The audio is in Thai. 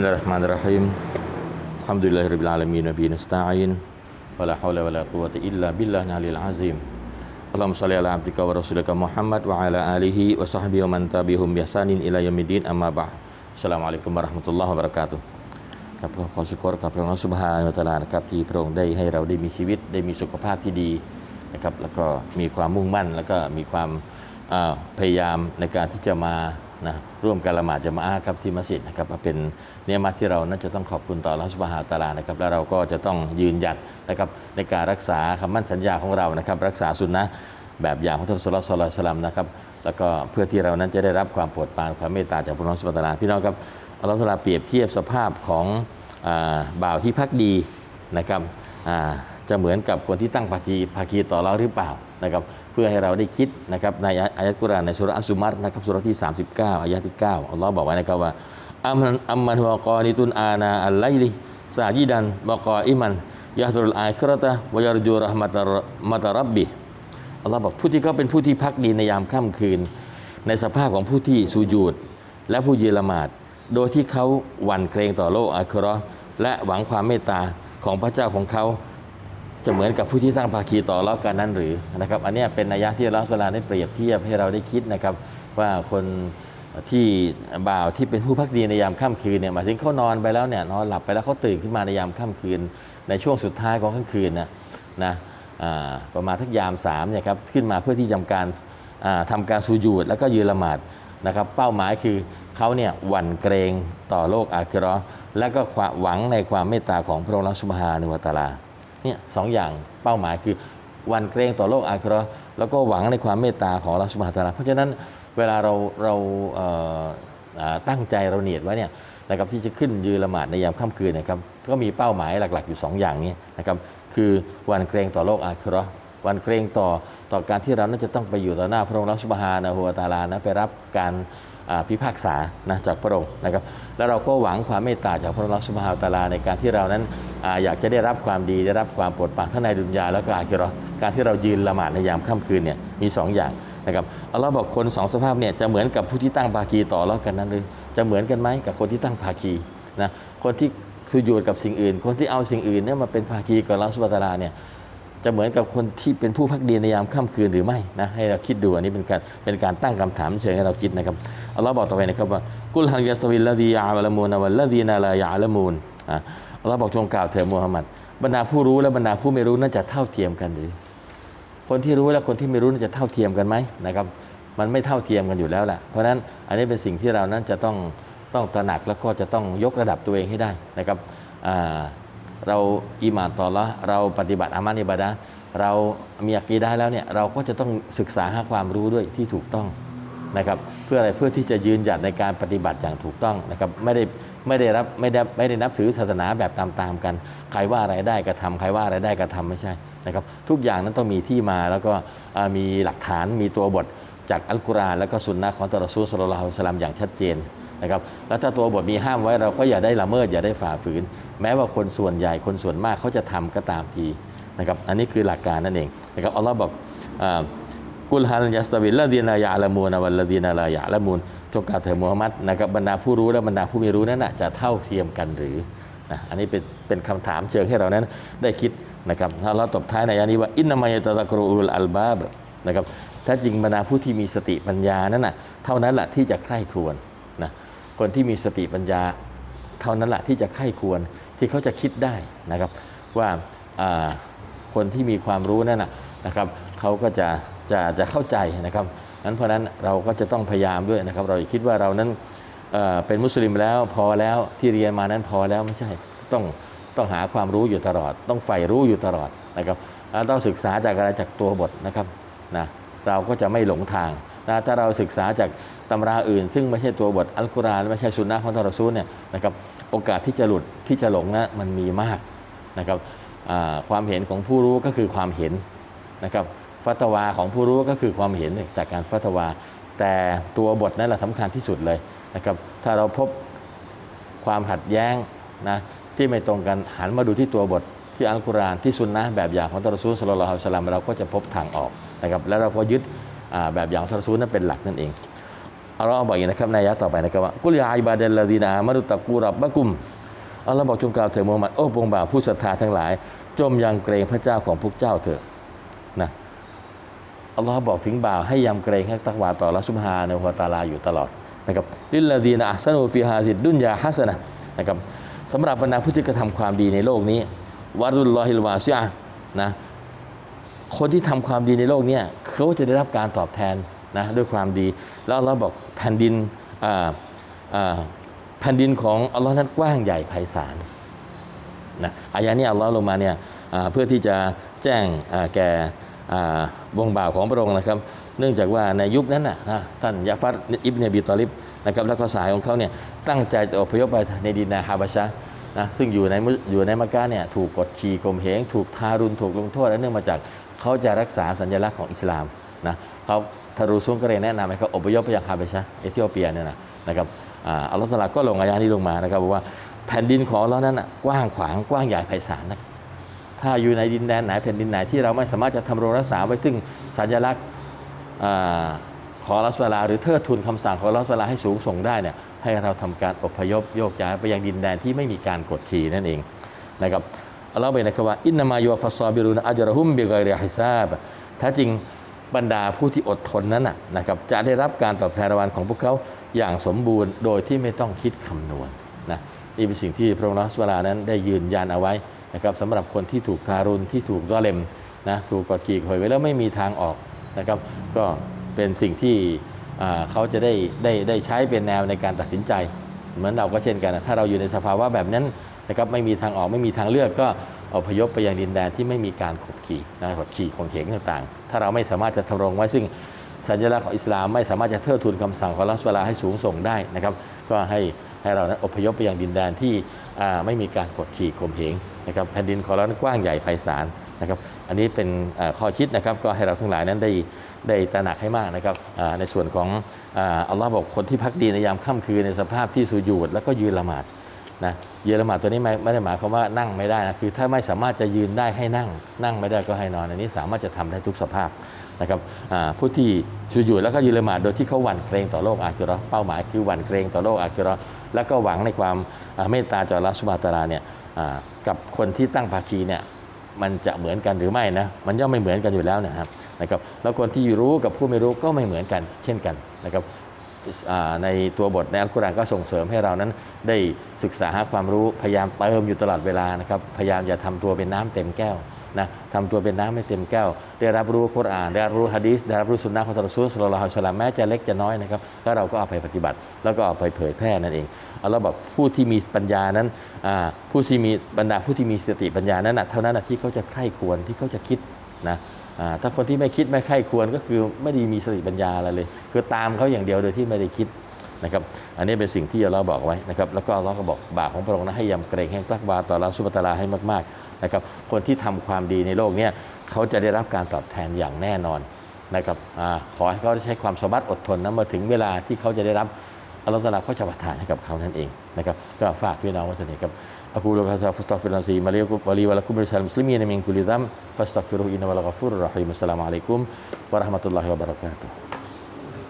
Bismillahirrahmanirrahim. Alhamdulillahirabbil alamin wa bihi nasta'in. Wala haula wala quwwata illa billah nalil azim. Allahumma shalli ala abdika wa rasulika Muhammad wa ala alihi wa sahbihi wa man tabi'ahum bi ihsanin ila yaumiddin amma ba'd. Assalamualaikum warahmatullahi wabarakatuh. ครับก็ขอสุขกับพระองค์สุบฮานุตาลานะครับที่พระองค์ได้ให้เราได้มีชีวิตได้มีสุขภาพที่ดีนะครับแล้วก็มีความมุ่งมั่นแล้วก็มีความพยายามในการที่จะมา นะร่วมกันละหมาดจะมาอาครับที่มัสยิดนะครับเป็นเนื้อมาที่เราน่าจะต้องขอบคุณต่ออัลลอฮฺบานะฮูวะตาลานะครับแล้วเราก็จะต้องยืนหยัดนะครับในการรักษาคำมั่นสัญญาของเรานะครับรักษาสุนนะแบบอย่างของท่านสุลต่านสุลต่านสลัมนะครับแล้วก็เพื่อที่เรานั้นจะได้รับความโปรดปรานความเมตตาจากพระองค์สุบตาลาพี่น้องครับอัลลอฮฺลาเปรียบเทียบสภาพของอบ่าวที่พักดีนะครับจะเหมือนกับคนที่ตั้งภาคีภาคีต่อเราหรือเปล่า นะครับเพื่อให้เราได้คิดนะครับในอายะกุรอานในสุรอัสุมัรนะครับสุรที่ 39อายะที่9อัลลอฮ์บอกไว้นะครับว่าอัมมันอัมมันฮุวกอนิตุนอานาอัลไลลิซาจิดันวะกออิมันยะฮ์รุลอาครตะวยารจูรห์มะตรมะตรับบิอัลลอฮ์บอกผู้ที่เขาเป็นผู้ที่พักดีในยามค่ำคืน ในสภาพของผู้ที่สูญูดและผู้ยืนละหมาด โดยที่เขาหวั่นเกรงต่อโลกอาคราและหวังความเมตตาของพระเจ้าของเขา จะเหมือนกับผู้ที่ตั้างภาคีต่อเล่ากันนั้นหรือนะครับอันนี้เป็นนัยยะที่อัลอสุบฮาะฮูวลาได้เปรียบเทียบให้เราได้คิดนะครับ ว่าคนที่บ่าวที่เป็นผู้พักดีในยามค่ำคืนเนี่ยหมายถึงเขานอนไปแล้วเนี่ยนอนหลับไปแล้วเขาตื่นขึ้นมาในยามค่ำคืน ในช่วงสุดท้ายของค่ำคืนนะนะประมาณทักยามสามเนี่ยครับขึ้นมาเพื่อที่จำการอ่าทำการสูญูดแล้วก็ยืนละหมาดนะครับ เป้าหมายคือเขาเนี่ยหวั่นเกรงต่อโลกอาคิราะห์และก็หวังในความเมตตาของพระองค์สุบฮานุวะตาลา เนี่ยสองอย่างเป้าหมายคือวันเกรงต่อโลกอาคราแล้วก็หวังในความเมตตาของเราสุบฮานะฮูวะตาลาเพราะฉะนั้นเวลาเราเราเตั้งใจเราเนียดไว้เนี่ยนะครับที่จะขึ้นยืนละหมาดในยามค่ำคืนนะครับก็มีเป้าหมายหลัก ๆ อยู่สองอย่างนี้นะครับคือวันเกรงต่อโลกอาคราะ วันเกรงต่อต่อการที่เรานั้นจะต้องไปอยู่ต่อหน้าพระองค์รัสุบฮานะฮูวตาลานะไปรับการพิพากษานะจากพระองค์นะครับแล้วเราก็หวังความเมตตาจากพระองค์รัสุบฮานะฮูวตาลาในการที่เรานั้นออยากจะได้รับความดีได้รับความโปรดปรานทั้งในดุนยาแล้วก็อาคิราะห์การที่เรายืนละหมาดในยามค่ำคืนเนี่ยมีสองอย่างนะครับอัลลอฮ์บอกคนสองสภาพเนี่ยจะเหมือนกับผู้ที่ตั้งภาคีต่อแล้วกันนั้นเลยจะเหมือนกันไหมกับคนที่ตั้งภาคีนะคนที่สุญูดกับสิ่งอื่น คนที่เอาสิ่งอื่นเนี่ยมาเป็นภาคีกับอัลลอฮ์สุบฮาวตาลาเนี่ย จะเหมือนกับคนที่เป็นผู้พักดีในยามค่ำคืนหรือไม่นะให้เราคิดดูอันนี้เป็นการเป็นการตั้งคำถามเชิงให้เราคิดนะครับอัลลอฮ์บอกต่อไปนะครับว่ากุลฮันยัสตวิลลาดียาละมูนวัลลาดีนาลายาละมูนอะอัลลอฮ์บอกจงกล่าวเถิดมูฮัมหมัดบรรดาผู้รู้และบรรดาผู้ไม่รู้นั้นจะเท่าเทียมกันหรือ คนที่รู้และคนที่ไม่รู้นั้นจะเท่าเทียมกันไหมนะครับ มันไม่เท่าเทียมกันอยู่แล้วแหละเพราะฉะนั้นอันนี้เป็นสิ่งที่เรานั้นจะต้องต้องตระหนักแล้วก็จะต้องยกระดับตัวเองให้ได้นะครับอ่า เราอิมานต่อละเราปฏิบัติอามันอิบาดะเรามีอากีได้แล้วเนี่ยเราก็จะต้องศึกษาหาความรู้ด้วยที่ถูกต้องนะครับเพื่ออะไรเพื่อที่จะยืนหยัดในการปฏิบัติอย่างถูกต้องนะครับไม่ได้ไม่ได้รับไม่ได้ไม่ได้นับถือศาสนาแบบตามๆกัน ใครว่าอะไรได้กระทำใครว่าอะไรได้กระทำไม่ใช่นะครับทุกอย่างนั้นต้องมีที่มาแล้วก็มีหลักฐานมีตัวบทจากอัลกุรอานแล้วก็สุนนะของตรอซูสลลัลลอฮุสลลัมอย่างชัดเจน นะครับแล้วถ้าตัวบทมีห้ามไว้เราก็อย่าได้ละเมิดอย่าได้ฝ่าฝืน แม้ว่าคนส่วนใหญ่คนส่วนมากเขาจะทำก็ตามทีนะครับอันนี้คือหลักการนั่นเองนะครับอัลลอฮ์บอกกุลฮันยัสตวิลละดีนายาละมูนวัลละดีนาลายาละมูนจงกล่าวเถิดมูฮัมมัดนะครับบรรดาผู้รู้และบรรดาผู้ไม่รู้นั้นนะจะเท่าเทียมกันหรือนะอันนี้เป็นเป็นคำถามเชิงให้เรานั้นได้คิดนะครับถ้าเราตบท้ายในอันนี้ว่าอินนามายตะตะกรูอุลอัลบาบนะครับถ้าจริงบรรดาผู้ที่มีสติปัญญานั้นนะเท่านั้นแหละที่จะใคร่ครวญน คนที่มีสติปัญญา เท่านั้นแหละที่จะไข้ควรที่เขาจะคิดได้นะครับว่าคนที่มีความรู้นั่นนะนะครับเขาก็จะจะจะเข้าใจนะครับนั้นเพราะนั้นเราก็จะต้องพยายามด้วยนะครับ เราอย่าคิดว่าเรานั้นเเป็นมุสลิมแล้วพอแล้วที่เรียนมานั้นพอแล้วไม่ใช่ต้องต้องหาความรู้อยู่ตลอด ต้องใฝ่รู้อยู่ตลอดนะครับแล้วต้องศึกษาจากอะไรจากตัวบทนะครับนะเราก็จะไม่หลงทาง นะถ้าเราศึกษาจากตำราอื่น ซึ่งไม่ใช่ตัวบทอัลกุรอานไม่ใช่สุนนะของทารอซูลเนี่ยนะครับโอกาสที่จะหลุดที่จะหลงนะมันมีมากนะครับความเห็นของผู้รู้ก็คือความเห็นนะครับฟัตวาของผู้รู้ก็คือความเห็นจากการฟัตวา แต่ตัวบทนั่นแหละสำคัญที่สุดเลยนะครับถ้าเราพบความขัดแย้งนะที่ไม่ตรงกันหันมาดูที่ตัวบทที่อัลกุรอานที่สุนนะแบบอย่างของทารอซูลสลลัลฮุอะลัยฮิวสลลัมเราก็จะพบทางออกนะครับแล้วเราก็ยึด แบบอย่างทรซูลนั้นเป็นหลักนั่นเองอัลลอฮ์บอกอย่างนะครับในายะต่อไปนะครับว่ากุลยาอิบาดัลลาซีนามานุตะกูรับบะกุมอัลลอฮ์บอกจงกล่าวเถิดมูฮัมหมัดโอ้พวงบ่าวผู้ศรัทธาทั้งหลาย จมยังเกรงพระเจ้าของพวกเจ้าเถิดนะอัลลอฮ์บอกถึงบ่าวให้ยำเกรงให้ตักวาต่อละสุบฮาในะฮูวตาลาอยู่ตลอดนะครับลิลลาดีนะอัสนูฟิฮาซิดดุนยาฮัสนะนะครับสำหรับบรรดาผู้ที่กระทำความดีในโลกนี้วารุลลอฮิลวาซิอะห์นะ คนที่ทำความดีในโลกเนี้เขาจะได้รับการตอบแทนนะด้วยความดี แล้วเราบอกแผ่นดินแผ่นดินของอัลลอฮ์นั้นกว้างใหญ่ไพศาลนะอายะนี้อัลลอฮ์ลงมาเนี่ยเพื่อที่จะแจ้งแก่วงบ่าวของพระองค์นะครับ เนื่องจากว่าในยุคนั้นนะท่านยาฟัดอิบเนบีตอลิบนะครับแล้วก็สายของเขาเนี่ยตั้งใจจะอพยพไปในดินนาฮาบาชะนะซึ่งอยู่ในมุอยู่ในมักกะเนี่ยถูกกดขี่ข่มเหงถูกทารุณถูกลงโทษและเนื่องมาจาก เขาจะรักษาสัญลักษณ์ของอิสลามนะเขาทารุซุนก็เลยแนะนำให้เขาอพยพไปยังฮาบชะเอธิโอเปียเนี่ยนะนะครับอัลลอฮฺตะอาลาก็ลงอายะนี้ลงมานะครับบอกว่าแผ่นดินของเรานั้นกว้างขวางกว้างใหญ่ไพศาลนะถ้าอยู่ในดินแดนไหนแผ่นดินไหนที่เราไม่สามารถจะทำรงรักษาไว้ซึ่งสัญลักษณ์ของอัลลอฮฺสุบฮานะฮูวลาหรือเทิดทูนคำสั่งของอัลลอฮฺสุบฮานะฮูวลาให้สูงส่งได้เนี่ยให้เราทำการอพยพโยกย้ายไปยังดินแดนที่ไม่มีการกดขี่นั่นเองนะครับ อัลลอฮฺบอกนะครับว่าอินนามายูฟัสซอบิรุนอัจรหุมบิกอยริฮิซาบแท้จริงบรรดาผู้ที่อดทนนั้นนะครับจะได้รับการตอบแทนรางวัลของพวกเขาอย่างสมบูรณ์ โดยที่ไม่ต้องคิดคำนวณนะนี่เป็นสิ่งที่พระองค์สุบฮานะฮูวลานั้นได้ยืนยันเอาไว้นะครับสำหรับคนที่ถูกทารุณที่ถูกย่อเลมนะถูกกดขี่ข่อยไว้แล้วไม่มีทางออกนะครับ ก็เป็นสิ่งที่เขาจะได้ได้ได้ใช้เป็นแนวในการตัดสินใจ เหมือนเราก็เช่นกันนะถ้าเราอยู่ในสภาวะแบบนั้น นะครับไม่มีทางออกไม่มีทางเลือกก็อพยพไปยังดินแดนที่ไม่มีการขบขี่นะกดขี่ข่มเหงต่างๆ ถ้าเราไม่สามารถจะทำรงไว้ซึ่งสัญลักษณ์ของอิสลามไม่สามารถจะเทิดทูนคำสั่งของอัลอสุบฮานะฮูวลาให้สูงส่งได้นะครับ ก็ให้ให้เรานั้นอพยพไปยังดินแดนที่ไม่มีการกดขี่ข่มเหงนะครับแผ่นดินของเรานั้นกว้างใหญ่ไพศาลนะครับ อันนี้เป็นข้อคิดนะครับก็ให้เราทั้งหลายนั้นได้ได้ตระหนักให้มากนะครับในส่วนของอัลลอฮ์บอกคนที่พักดีในยามค่ำคืนในสภาพที่สุญูดแล้วก็ยืนละหมาด นะยืนลมาตัวนี้ไม่ไม่ได้หมายความว่านั่งไม่ได้นะคือถ้าไม่สามารถจะยืนได้ให้นั่ง นั่งไม่ได้ก็ให้นอนอันนี้สามารถจะทำได้ทุกสภาพนะครับผู้ที่สุญูดแล้วก็ยืนละหมาดโดยที่เขาหวั่นเกรงต่อโลกอาคิราเป้าหมายคือหวั่นเกรงต่อโลกอาคิราแล้วก็หวังในความเมตตาจากอัลลอฮฺสุบาตาลาเนี่ยกับคนที่ตั้งภาคีเนี่ยมันจะเหมือนกันหรือไม่นะมันย่อมไม่เหมือนกันอยู่แล้วนะครับนะครับแล้วคนที่รู้กับผู้ไม่รู้ก็ไม่เหมือนกันเช่นกันนะครับ ในตัวบทในอัลกุรอานก็ส่งเสริมให้เรานั้นได้ศึกษาหาความรู้พยายามเติมอยู่ตลอดเวลานะครับพยายามอย่าทำตัวเป็นน้ำเต็มแก้วนะทำตัวเป็นน้ำไม่เต็มแก้ว ได้รับรู้คุรอาน ได้รับรู้ฮะดีษได้รับรู้สุนนะของท่ารอซูลสุลลัลฮุอะลัยฮิวะซัลลัมแม้จะเล็กจะน้อยนะครับแล้วเราก็เอาไปปฏิบัติ แล้วก็เอาไปเผยแพร่นั่นเองอัลลอฮ์บอกผู้ที่มีปัญญานั้นผู้ที่มีบรรดาผู้ที่มีสติปัญญานั้นนะเท่านั้นนะที่เขาจะใคร่ควรที่เขาจะคิดนะ ถ้าคนที่ไม่คิดไม่ใคร่ควรก็คือไม่ได้มีสติปัญญาอะไรเลย คือตามเขาอย่างเดียวโดยที่ไม่ได้คิดนะครับอันนี้เป็นสิ่งที่เราบอกไว้นะครับแล้วก็เราก็บอกบาปของพระองค์นะให้ยำเกรงให้ตักบาต่อเราสุบตะลาให้มากๆนะครับคนที่ทำความดีในโลกนี้เขาจะได้รับการตอบแทนอย่างแน่นอนนะครับอขอให้เขาได้ใช้ความสามารถอดทนนะเมื่อถึงเวลาที่เขาจะได้รับ อัลลอฮฺตะอาลาก็จะประทานให้กับเขานั่นเองนะครับก็ฝากพี่น้องไว้เท่านี้ครับอักูลุกะซาฟัสตัฟิลันซีมาเลิกุวะลีวะลักุมิริซัลมุสลิมีนมินกุลิซัมฟัสตักฟิรุอินนะวะลากัฟูรุรราะฮีมอัสสลามุอะลัยกุมวะราะห์มะตุลลอฮิวะบะเราะกาตุฮ์